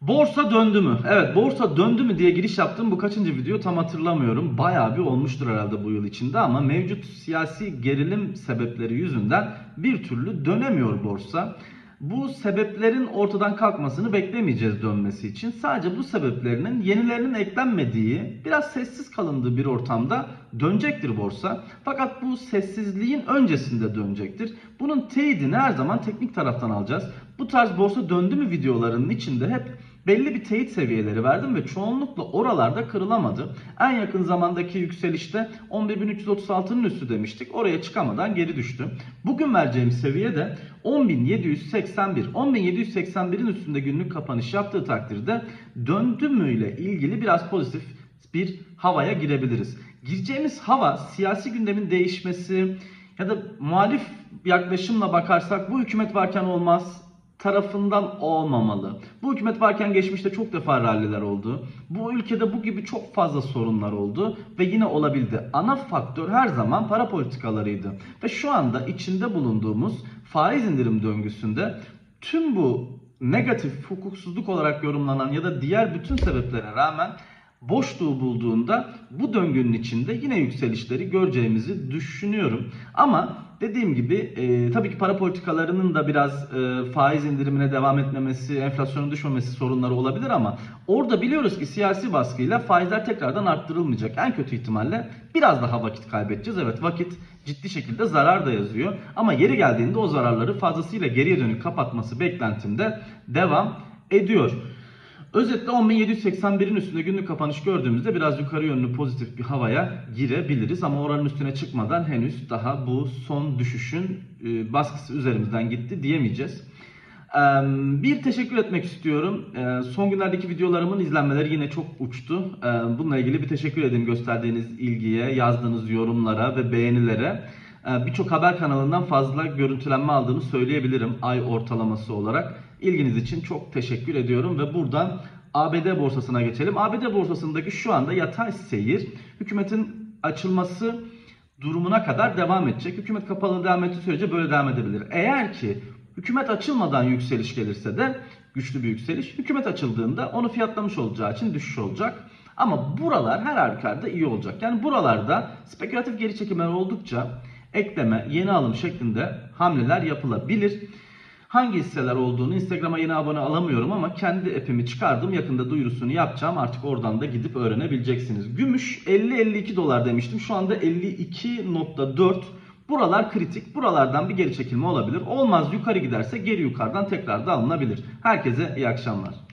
Borsa döndü mü? Evet borsa döndü mü diye giriş yaptım. Bu kaçıncı video tam hatırlamıyorum. Bayağı bir olmuştur herhalde bu yıl içinde ama mevcut siyasi gerilim sebepleri yüzünden bir türlü dönemiyor borsa. Bu sebeplerin ortadan kalkmasını beklemeyeceğiz dönmesi için. Sadece bu sebeplerinin yenilerinin eklenmediği, biraz sessiz kalındığı bir ortamda dönecektir borsa. Fakat bu sessizliğin öncesinde dönecektir. Bunun teyidini her zaman teknik taraftan alacağız. Bu tarz borsa döndü mü videolarının içinde hep belli bir teyit seviyeleri verdim ve çoğunlukla oralarda kırılamadı. En yakın zamandaki yükselişte 11.336'nın üstü demiştik. Oraya çıkamadan geri düştü. Bugün vereceğim seviye de 10.781. 10.781'in üstünde günlük kapanış yaptığı takdirde döndü mü ile ilgili biraz pozitif bir havaya girebiliriz. Gireceğimiz hava siyasi gündemin değişmesi ya da muhalif yaklaşımla bakarsak bu hükümet varken olmaz tarafından olmamalı. Bu hükümet varken geçmişte çok defa ralliler oldu. Bu ülkede bu gibi çok fazla sorunlar oldu ve yine olabildi. Ana faktör her zaman para politikalarıydı. Ve şu anda içinde bulunduğumuz faiz indirim döngüsünde tüm bu negatif hukuksuzluk olarak yorumlanan ya da diğer bütün sebeplere rağmen boşluğu bulduğunda bu döngünün içinde yine yükselişleri göreceğimizi düşünüyorum. Ama dediğim gibi e, tabii ki para politikalarının da biraz e, faiz indirimine devam etmemesi, enflasyonun düşmemesi sorunları olabilir ama orada biliyoruz ki siyasi baskıyla faizler tekrardan arttırılmayacak. En kötü ihtimalle biraz daha vakit kaybedeceğiz. Evet vakit ciddi şekilde zarar da yazıyor. Ama yeri geldiğinde o zararları fazlasıyla geriye dönük kapatması beklentimde devam ediyor. Özetle 10.781'in üstünde günlük kapanış gördüğümüzde biraz yukarı yönlü pozitif bir havaya girebiliriz. Ama oranın üstüne çıkmadan henüz daha bu son düşüşün e, baskısı üzerimizden gitti diyemeyeceğiz. Bir teşekkür etmek istiyorum. Ee, Son günlerdeki videolarımın izlenmeleri yine çok uçtu. Ee, Bununla ilgili bir teşekkür edeyim gösterdiğiniz ilgiye, yazdığınız yorumlara ve beğenilere. Ee, Birçok haber kanalından fazla görüntülenme aldığını söyleyebilirim ay ortalaması olarak. İlginiz için çok teşekkür ediyorum ve buradan ABD borsasına geçelim. ABD borsasındaki şu anda yatay seyir hükümetin açılması durumuna kadar devam edecek. Hükümet kapalı devam ettiği sürece böyle devam edebilir. Eğer ki hükümet açılmadan yükseliş gelirse de güçlü bir yükseliş. Hükümet açıldığında onu fiyatlamış olacağı için düşüş olacak. Ama buralar her halükarda iyi olacak. Yani buralarda spekülatif geri çekimler oldukça ekleme, yeni alım şeklinde hamleler yapılabilir. Hangi hisseler olduğunu Instagram'a yeni abone alamıyorum ama kendi app'imi çıkardım. Yakında duyurusunu yapacağım. Artık oradan da gidip öğrenebileceksiniz. Gümüş 50-52 dolar demiştim. Şu anda 52.4. Buralar kritik. Buralardan bir geri çekilme olabilir. Olmaz yukarı giderse geri yukarıdan tekrar da alınabilir. Herkese iyi akşamlar.